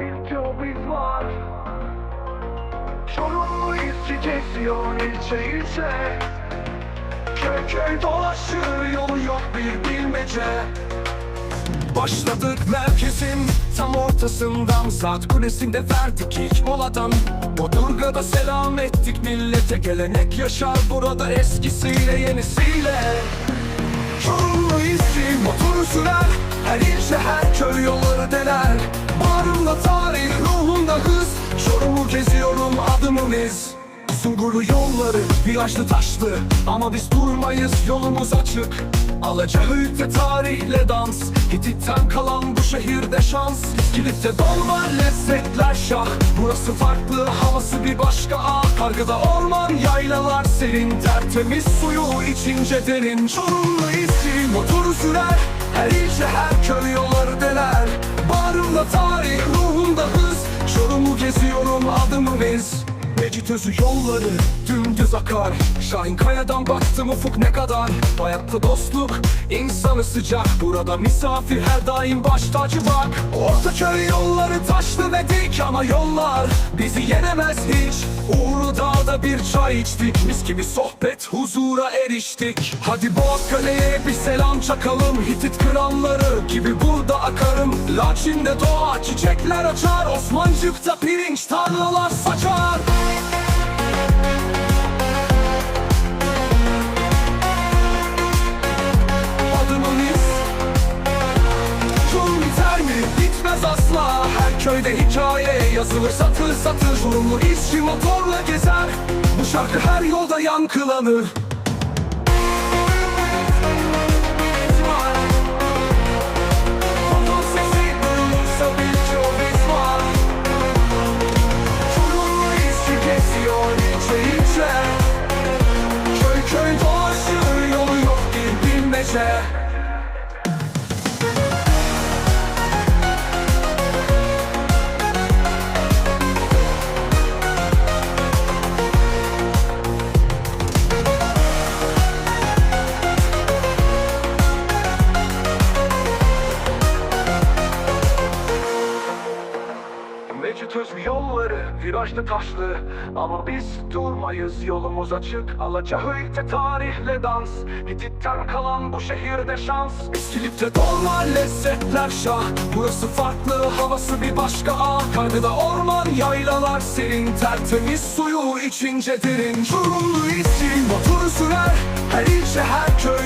bir biz var. Çorumlu izci geziyor ilçe ilçe. Köy köy dolaşır yolu yok bir bilmece. Başladık merkezin tam ortasından Saat kulesinde verdik ilk moladan. Bodurga'da selam ettik millete Gelenek yaşar burada eskisiyle yenisiyle. Çorumlu izci motoru sürer Her ilçe her köy dener Bağrımda tarih ruhumda hız. Çorum'u geziyorum adımım iz Sungurlu yolları virajlı taşlı. Ama biz durmayız yolumuz açık. Alacağıydı tarihle dans. Hitit'ten kalan bu şehirde şans. İskilip'te dolma lezzetler şah. Burası farklı havası bir başka ah Kargıda orman yaylalar serin. Tertemiz suyu içince derin. Çorumlu izci motoru sürer. Her ilçe her köy yolları geziyorum adımım iz Mecit özü yolları dümdüz akar. Şahin Kaya'dan baktım ufuk ne kadar. Hayatta dostluk insanı sıcak. Burada misafir her daim baş tacı bak Ortaköy yolları taşlı ve dik ama yollar Bizi yenemez hiç. Uğurlu Dağ'da bir çay içtik. Mis gibi sohbet huzura eriştik. Hadi Boğazkale'ye bir selam çakalım. Hitit kralları gibi burada akarım. Laçin'de doğa çiçekler açar. Osmancık'ta pirinç tarlalar saçar. Adımın iz Yol biter mi? Bitmez asla. Her köyde hikaye yazılır. Satır satır Sorumlu işçi motorla gezer. Bu şarkı her yolda yankılanır. Köy köy dolaşır yolu yok bir bilmece yolları virajlı taşlı. Ama biz durmayız yolumuz açık. Alacağıydı tarihle dans. Hitit'ten kalan bu şehirde şans. İskilip'te dolma lezzetler şah. Burası farklı havası bir başka ah Kargıda orman yaylalar serin. Tertemiz suyu içince derin. Çorumlu izci motoru sürer. Her ilçe her köy